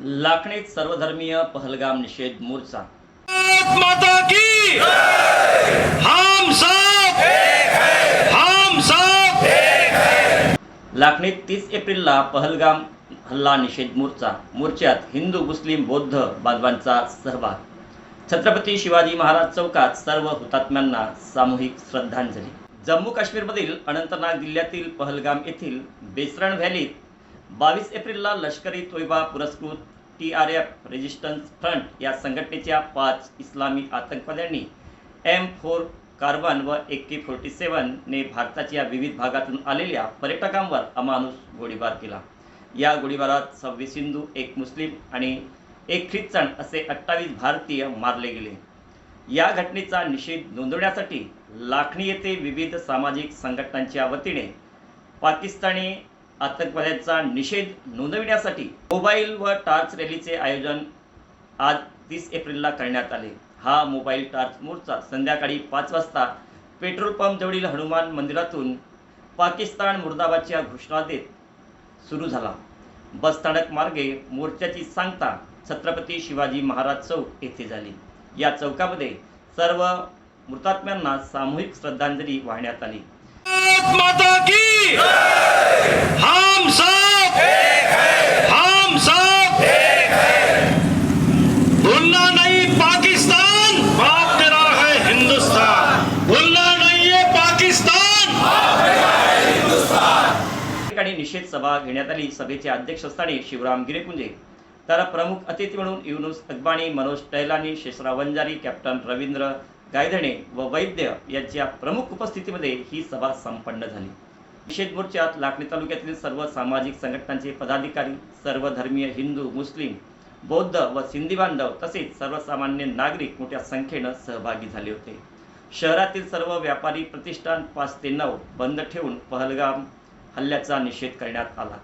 लाखणीत सर्वधर्मीय पहलगाम निषेध मोर्चा. माता की हम सब! हम सब! लाखणीत तीस एप्रिलला पहलगाम हल्ला निषेध मोर्चा. मोर्चात हिंदू मुस्लिम बौद्ध बांधवांचा सहभाग. छत्रपती शिवाजी महाराज चौकात सर्व हुतात्म्यांना सामूहिक श्रद्धांजली. जम्मू काश्मीरमधील अनंतनाग जिल्ह्यातील पहलगाम येथील बेसरण व्हॅलीत बावीस एप्रिलला लष्करी तोयबा पुरस्कृत T R F resistance front या संघटनेच्या पाच इस्लामी आतंकवाद्यांनी एम फोर कार्बन व ए के फोर्टी सेवनने भारताच्या विविध भागातून आलेल्या पर्यटकांवर अमानुष गोळीबार केला. या गोळीबारात सव्वीस हिंदू एक मुस्लिम आणि एक ख्रिश्चन असे अठ्ठावीस भारतीय मारले गेले. या घटनेचा निषेध नोंदवण्यासाठी लाखणी येथे विविध सामाजिक संघटनांच्या वतीने पाकिस्तानी आतंकवाद्यांचा निषेध नोंदविण्यासाठी मोबाईल व टार्च रॅलीचे आयोजन आज तीस एप्रिलला करण्यात आले. हा मोबाईल टार्च मोर्चा संध्याकाळी पाच वाजता पेट्रोल पंप जवळील हनुमान मंदिरातून पाकिस्तान मुर्दाबादच्या घोषणा देत सुरू झाला. बसस्थानक मार्गे मोर्चाची सांगता छत्रपती शिवाजी महाराज चौक येथे झाली. या चौकामध्ये सर्व मृतात्म्यांना सामूहिक श्रद्धांजली वाहण्यात आली. भारत माता की। हम सब। हम सब। भूलना नहीं पाकिस्तान। बाप तेरा है हिंदुस्तान। भूलना नहीं है पाकिस्तान। ठिकाणी निषेध सभा घेण्यात आली. सभेचे अध्यक्षस्थानी शिवराम गिरेकुंजे तर प्रमुख अतिथी म्हणून युनुस अकबाणी मनोज टैलानी शेषराव वंजारी कॅप्टन रवींद्र गायधणे व वैद्य यांच्या प्रमुख उपस्थितीमध्ये ही सभा संपन्न झाली. निषेध मोर्चात लाखणी तालुक्यातील सर्व सामाजिक संघटनांचे पदाधिकारी सर्व धर्मीय हिंदू मुस्लिम बौद्ध व सिंधी बांधव तसेच सर्वसामान्य नागरिक मोठ्या संख्येनं सहभागी झाले होते. शहरातील सर्व व्यापारी प्रतिष्ठान पाच ते नऊ बंद ठेवून पहलगाम हल्ल्याचा निषेध करण्यात आला.